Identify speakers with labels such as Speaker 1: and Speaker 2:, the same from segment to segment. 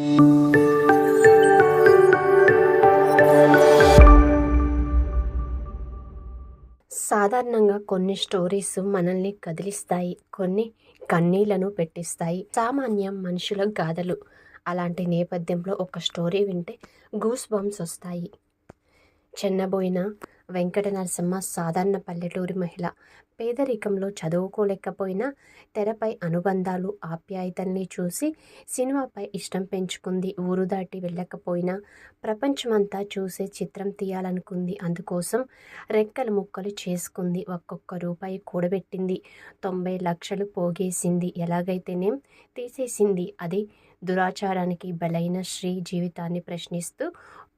Speaker 1: సాధారణంగా కొన్ని స్టోరీస్ మనల్ని కదిలిస్తాయి కొన్ని కన్నీళ్ళను పెట్టిస్తాయి. సామాన్యం మనుషుల గాథలు. అలాంటి నేపథ్యంలో ఒక స్టోరీ వింటే గూస్ బంప్స్ వస్తాయి. చెన్నబోయిన వెంకట నరసింహ సాధారణ పల్లెటూరి మహిళ. పేదరికంలో చదువుకోలేకపోయినా తెరపై అనుబంధాలు ఆప్యాయతల్ని చూసి సినిమాపై ఇష్టం పెంచుకుంది. ఊరు దాటి వెళ్ళకపోయినా ప్రపంచమంతా చూసే చిత్రం తీయాలనుకుంది. అందుకోసం రెక్కలు ముక్కలు చేసుకుంది. ఒక్కొక్క రూపాయి కూడబెట్టింది. తొంభై లక్షలు పోగేసింది. ఎలాగైతేనేం తీసేసింది. అది దురాచారానికి బలైన శ్రీ జీవితాన్ని ప్రశ్నిస్తూ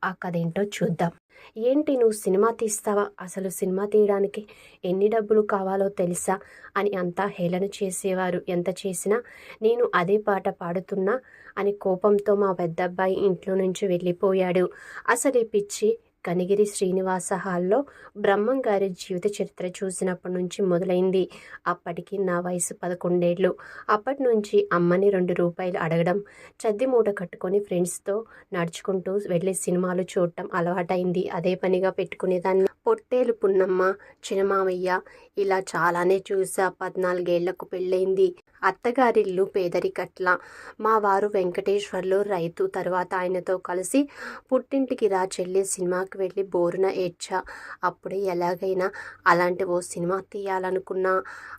Speaker 1: ఆ కథ ఏంటో చూద్దాం. ఏంటి నువ్వు సినిమా తీస్తావా? అసలు సినిమా తీయడానికి ఎన్ని డబ్బులు కావాలో తెలుసా? అని అంతా హేళన చేసేవారు. ఎంత చేసినా నేను అదే పాట పాడుతున్నా అని కోపంతో మా పెద్దబ్బాయి ఇంట్లో నుంచి వెళ్ళిపోయాడు. అసలు ఈ పిచ్చి కనిగిరి శ్రీనివాస హాల్లో బ్రహ్మం గారి జీవిత చరిత్ర చూసినప్పటి నుంచి మొదలైంది. అప్పటికి నా వయసు పదకొండేళ్ళు. అప్పటి నుంచి అమ్మని రెండు రూపాయలు అడగడం చద్ది మూట కట్టుకొని ఫ్రెండ్స్తో నడుచుకుంటూ వెళ్ళి సినిమాలు చూడటం అలవాటైంది. అదే పనిగా పెట్టుకునేదాన్ని. పొట్టేలు పున్నమ్మ చినమావయ్య ఇలా చాలానే చూసా. పద్నాలుగేళ్ళకు పెళ్ళైంది. అత్తగారిల్లు పేదరికట్ల. మా వారు వెంకటేశ్వర్లు రైతు తర్వాత ఆయనతో కలిసి పుట్టింటికి రా చెల్లి సినిమాకి వెళ్ళి బోరున ఏడ్చా. అప్పుడే ఎలాగైనా అలాంటి ఓ సినిమా తీయాలనుకున్నా.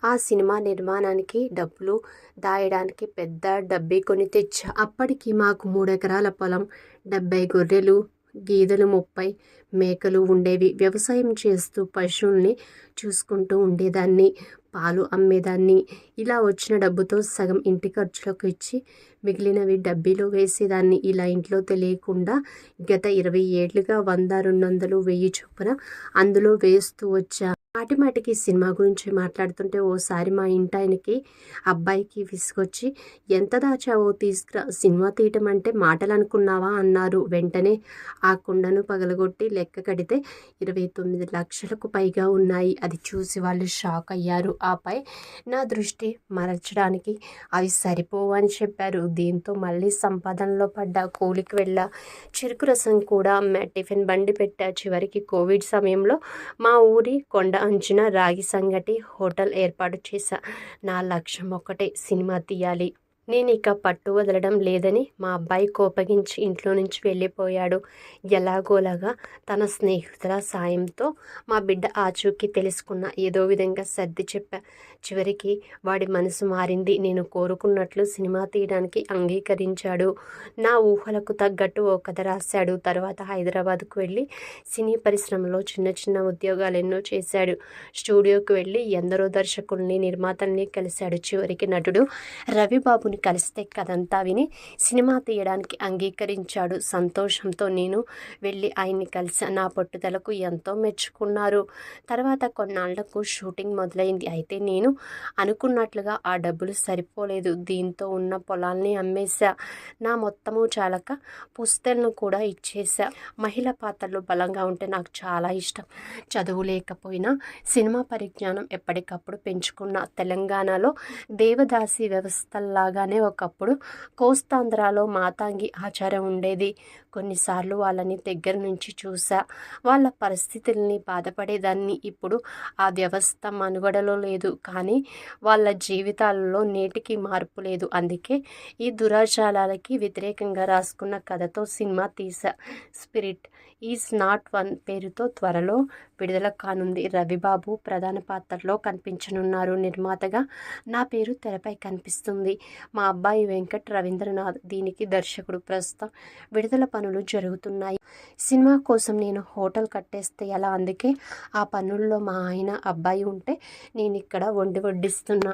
Speaker 1: ఆ సినిమా నిర్మాణానికి డబ్బులు దాయడానికి పెద్ద డబ్బి కొని తెచ్చా. అప్పటికి మాకు మూడెకరాల పొలం డెబ్బై గొర్రెలు గేదెలు ముప్పై మేకలు ఉండేవి. వ్యవసాయం చేస్తూ పశువుల్ని చూసుకుంటూ ఉండేదాన్ని. పాలు అమ్మేదాన్ని. ఇలా వచ్చిన డబ్బుతో సగం ఇంటి ఖర్చులకు ఇచ్చి మిగిలినవి డబ్బీలో వేసేదాన్ని. ఇలా ఇంట్లో తెలియకుండా గత ఇరవై ఏళ్ళుగా వంద రెండు వందలు వెయ్యి చొప్పున అందులో వేస్తూ వచ్చా. మాటి మాటికి సినిమా గురించి మాట్లాడుతుంటే ఓసారి మా ఇంటాయనకి అబ్బాయికి విసుగొచ్చి ఎంత దాచావో తీసుకురా సినిమా తీయటం అంటే మాటలు అనుకున్నావా అన్నారు. వెంటనే ఆ కుండను పగలగొట్టి లెక్క కడితే ఇరవై తొమ్మిది లక్షలకు పైగా ఉన్నాయి. అది చూసి వాళ్ళు షాక్ అయ్యారు. ఆపై నా దృష్టి మరల్చడానికి అవి సరిపోవు అని చెప్పారు. దీంతో మళ్ళీ సంపాదనలో పడ్డ కూలికి వెళ్ళా చెరుకు రసం కూడా అమ్మా టిఫిన్ బండి పెట్టా చివరికి కోవిడ్ సమయంలో మా ఊరి కొండ అంచున రాగి సంగటి హోటల్ ఏర్పాటు చేశా. నా లక్ష్యం ఒకటే సినిమా తీయాలి. నేను ఇక పట్టు వదలడం లేదని మా అబ్బాయి కోపగించి ఇంట్లో నుంచి వెళ్ళిపోయాడు. ఎలాగోలాగా తన స్నేహితుల సాయంతో మా బిడ్డ ఆచూకీ తెలుసుకున్న ఏదో విధంగా సర్ది చెప్పా. చివరికి వాడి మనసు మారింది. నేను కోరుకున్నట్లు సినిమా తీయడానికి అంగీకరించాడు. నా ఊహలకు తగ్గట్టు ఓ కథ రాశాడు. తర్వాత హైదరాబాద్కు వెళ్ళి సినీ పరిశ్రమలో చిన్న చిన్న ఉద్యోగాలు ఎన్నో చేశాడు. స్టూడియోకి వెళ్ళి ఎందరో దర్శకుల్ని నిర్మాతల్ని కలిశాడు. చివరికి నటుడు రవిబాబు బాబుని కలిస్తే కదంతా విని సినిమా తీయడానికి అంగీకరించాడు. సంతోషంతో నేను వెళ్ళి ఆయన్ని కలిసి నా పట్టుదలకు ఎంతో మెచ్చుకున్నారు. తర్వాత కొన్నాళ్ళకు షూటింగ్ మొదలైంది. అయితే నేను అనుకున్నట్లుగా ఆ డబ్బులు సరిపోలేదు. దీంతో ఉన్న పొలాల్ని అమ్మేశా. నా మొత్తము చాలక పుస్తలను కూడా ఇచ్చేసా మహిళ పాత్రలు బలంగా ఉంటే నాకు చాలా ఇష్టం. చదువు లేకపోయినా సినిమా పరిజ్ఞానం ఎప్పటికప్పుడు పెంచుకున్న. తెలంగాణలో దేవదాసి వ్యవస్థల్లాగా అలానే ఒకప్పుడు కోస్తాంధ్రాలో మాతాంగి ఆచారం ఉండేది. కొన్నిసార్లు వాళ్ళని దగ్గర నుంచి చూసా. వాళ్ళ పరిస్థితుల్ని బాధపడేదాన్ని. ఇప్పుడు ఆ వ్యవస్థ మనుగడలో లేదు. కానీ వాళ్ళ జీవితాలలో నేటికి మార్పు లేదు. అందుకే ఈ దురాచారాలకి వ్యతిరేకంగా రాసుకున్న కథతో సినిమా తీసా. స్పిరిట్ ఈజ్ నాట్ వన్ పేరుతో త్వరలో విడుదల కానుంది. రవిబాబు ప్రధాన పాత్రలో కనిపించనున్నారు. నిర్మాతగా నా పేరు తెరపై కనిపిస్తుంది. మా అబ్బాయి వెంకట్ రవీంద్రనాథ్ దీనికి దర్శకుడు ప్రస్తుతం విడుదల పనులు జరుగుతున్నాయి. సినిమా కోసం నేను హోటల్ కట్టేస్తే ఎలా? అందుకే ఆ పనుల్లో మా ఆయన అబ్బాయి ఉంటే నేను ఇక్కడ వండి వడ్డిస్తున్నా.